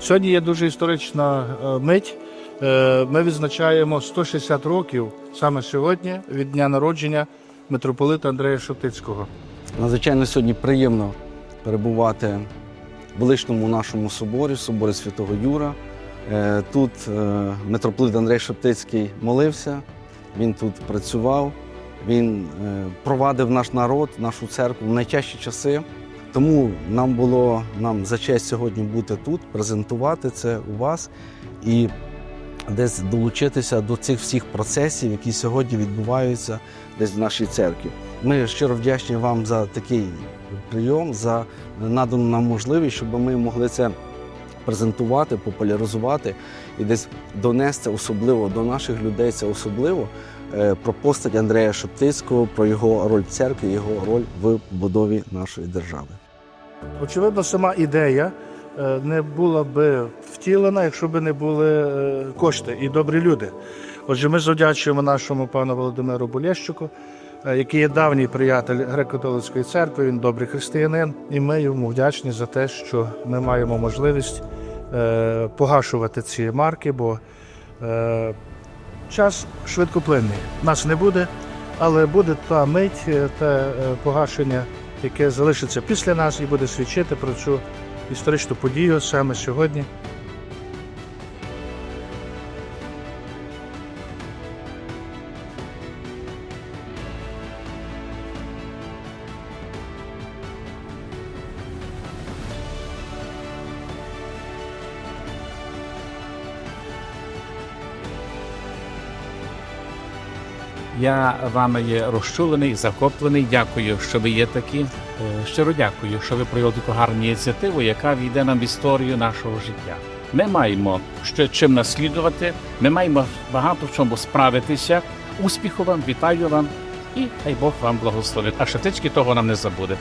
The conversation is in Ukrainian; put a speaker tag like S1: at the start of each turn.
S1: Сьогодні є дуже історична е, мить. Е, Ми відзначаємо 160 років саме сьогодні від дня народження митрополита Андрея Шептицького.
S2: Надзвичайно сьогодні приємно перебувати в величному нашому соборі, соборі Святого Юра. Е, Тут митрополит Андрей Шептицький молився, він тут працював, він провадив наш народ, нашу церкву в найтяжчі часи. Тому нам було нам за честь сьогодні бути тут, презентувати це у вас і десь долучитися до цих всіх процесів, які сьогодні відбуваються десь в нашій церкві. Ми щиро вдячні вам за такий прийом, за надану нам можливість, щоб ми могли це презентувати, популяризувати і десь донести особливо до наших людей це особливо про постать Андрея Шептицького, про його роль в церкві, його роль в будові нашої держави.
S1: Очевидно, сама ідея е, не була би втілена, якщо б не були е, кошти і добрі люди. Отже, ми завдячуємо нашому пану Володимиру Болєщуку, е, який є давній приятель греко-католицької церкви, він добрий християнин, і ми йому вдячні за те, що ми маємо можливість е, погашувати ці марки, бо е, час швидкоплинний. Нас не буде, але буде та мить, та те е, погашення яке залишиться після нас і буде свідчити про цю історичну подію саме сьогодні.
S3: Я вами є розчулений, захоплений. Дякую, що ви є такі. Е, Щиро дякую, що ви провели таку гарну ініціативу, яка війде нам в історію нашого життя. Ми маємо ще чим наслідувати. Ми маємо багато в чому справитися. Успіху вам, вітаю вам і хай Бог вам благословить. А шатички того нам не забуде.